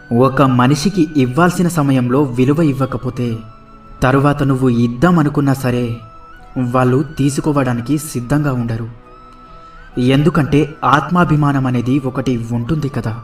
ఒక మనిషికి ఇవ్వాల్సిన సమయంలో విలువ ఇవ్వకపోతే తరువాత నువ్వు ఇద్దామనుకున్నా సరే వాళ్ళు తీసుకోవడానికి సిద్ధంగా ఉండరు. ఎందుకంటే ఆత్మాభిమానం అనేది ఒకటి ఉంటుంది కదా.